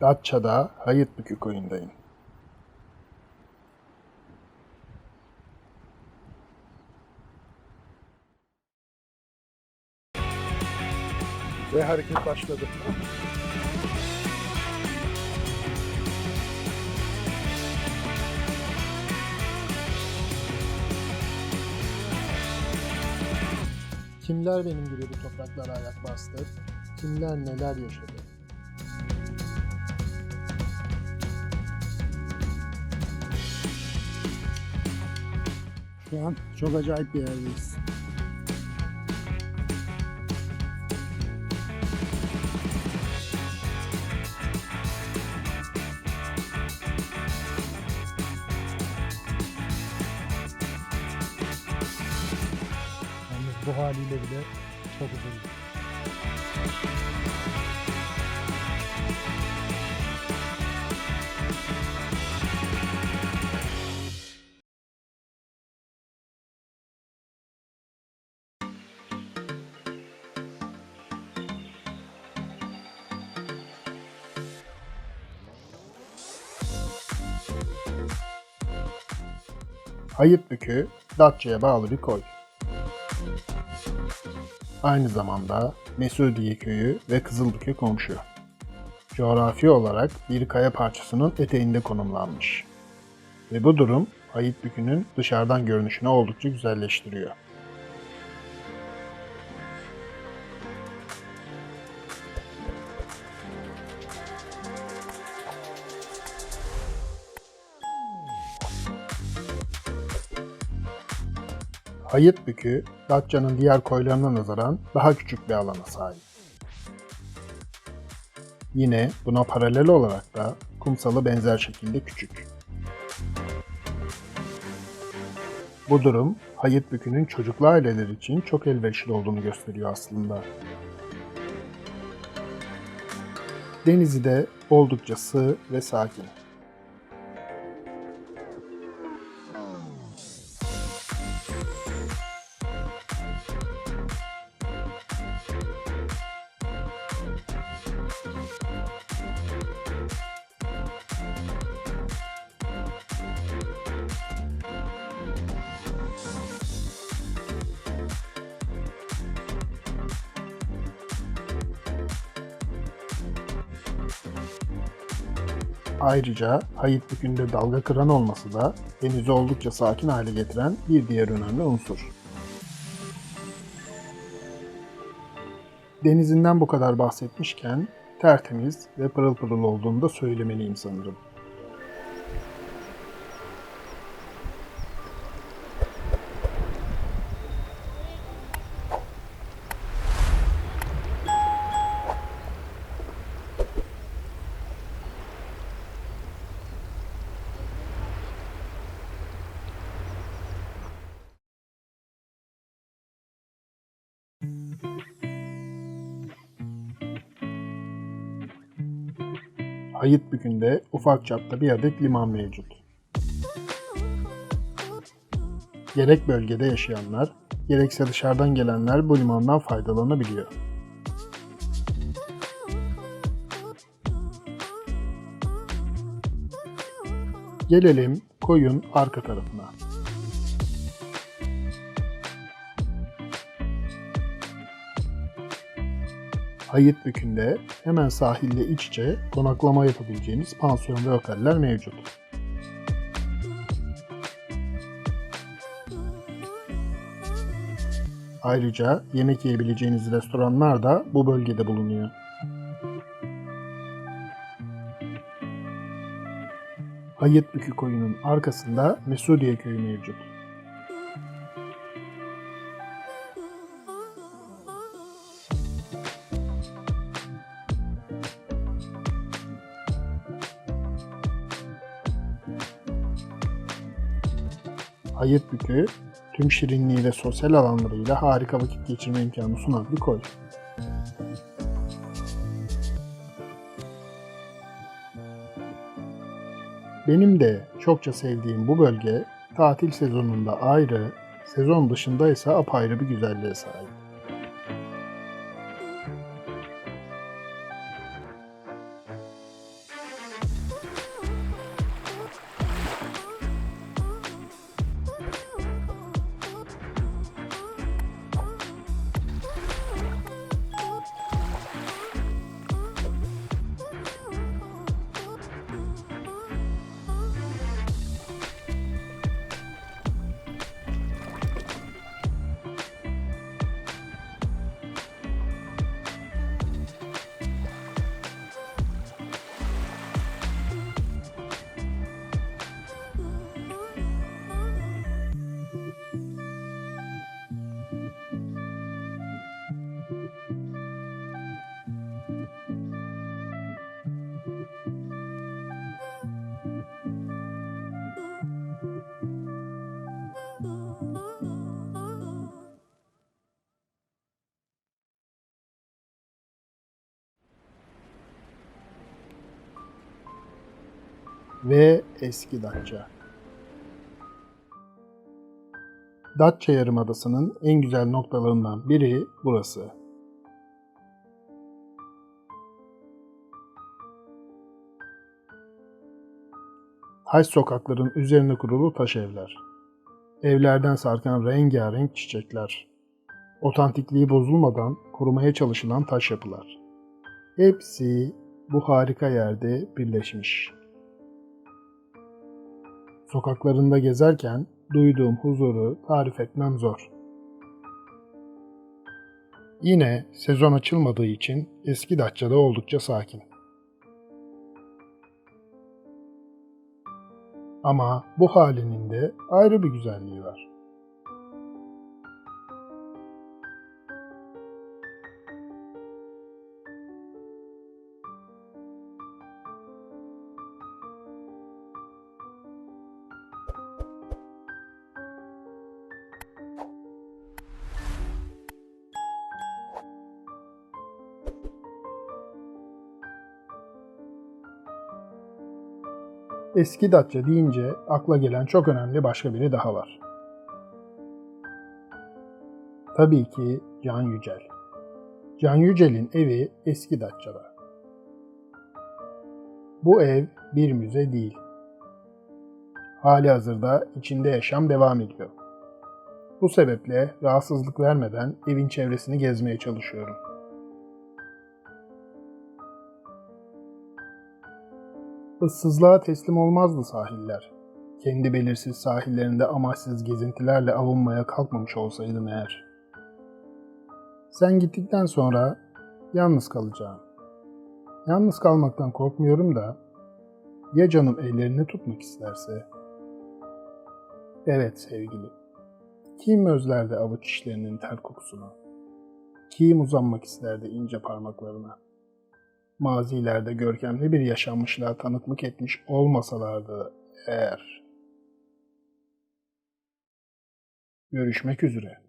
Datça'da Hayıtbükü koyundayım. Ve hareket başladı. Kimler benim gibi bu topraklara ayak bastı? Kimler neler yaşadı? Şu an çok acayip bir yerdeyiz. Yalnız bu haliyle bile çok uzun. Hayıtbükü, Datça'ya bağlı bir koy. Aynı zamanda Mesudiye köyü ve Kızılbükü komşu. Coğrafi olarak bir kaya parçasının eteğinde konumlanmış. Ve bu durum Hayıtbükü'nün dışarıdan görünüşünü oldukça güzelleştiriyor. Hayıtbükü, Datça'nın diğer koylarına nazaran daha küçük bir alana sahip. Yine buna paralel olarak da kumsalı benzer şekilde küçük. Bu durum Hayıtbükü'nün çocuklu aileler için çok elverişli olduğunu gösteriyor aslında. Denizi de oldukça sığ ve sakin. Ayrıca Hayıtbükü'nde dalga kıran olması da denizi oldukça sakin hale getiren bir diğer önemli unsur. Denizinden bu kadar bahsetmişken tertemiz ve pırıl pırıl olduğunu da söylemeliyim sanırım. Hayıtbükü'nde ufak çapta bir adet liman mevcut. Gerek bölgede yaşayanlar, gerekse dışarıdan gelenler bu limandan faydalanabiliyor. Gelelim koyun arka tarafına. Hayıtbükü'nde hemen sahille iç içe konaklama yapabileceğiniz pansiyon ve oteller mevcut. Ayrıca yemek yiyebileceğiniz restoranlar da bu bölgede bulunuyor. Hayıtbükü koyunun arkasında Mesudiye köyü mevcut. Hayıtbükü, tüm şirinliği ve sosyal alanlarıyla harika vakit geçirme imkanı sunan bir koy. Benim de çokça sevdiğim bu bölge tatil sezonunda ayrı, sezon dışında ise apayrı bir güzelliğe sahip. Ve eski Datça. Datça Yarımadası'nın en güzel noktalarından biri burası. Taş sokakların üzerine kurulu taş evler. Evlerden sarkan rengarenk çiçekler. Otantikliği bozulmadan korumaya çalışılan taş yapılar. Hepsi bu harika yerde birleşmiş. Sokaklarında gezerken duyduğum huzuru tarif etmem zor. Yine sezon açılmadığı için eski Datça'da oldukça sakin. Ama bu halinin de ayrı bir güzelliği var. Eski Datça deyince akla gelen çok önemli başka biri daha var. Tabii ki Can Yücel. Can Yücel'in evi Eski Datça'da. Bu ev bir müze değil. Hali hazırda içinde yaşam devam ediyor. Bu sebeple rahatsızlık vermeden evin çevresini gezmeye çalışıyorum. Issızlığa teslim olmazdı sahiller. Kendi belirsiz sahillerinde amaçsız gezintilerle avunmaya kalkmamış olsaydım eğer. Sen gittikten sonra yalnız kalacağım. Yalnız kalmaktan korkmuyorum da ya canım ellerini tutmak isterse? Evet sevgili. Kim özlerdi avuç işlerinin ter kokusunu? Kim uzanmak isterdi ince parmaklarına? Mazilerde görkemli bir yaşanmışlığa tanıklık etmiş olmasalardı eğer. Görüşmek üzere.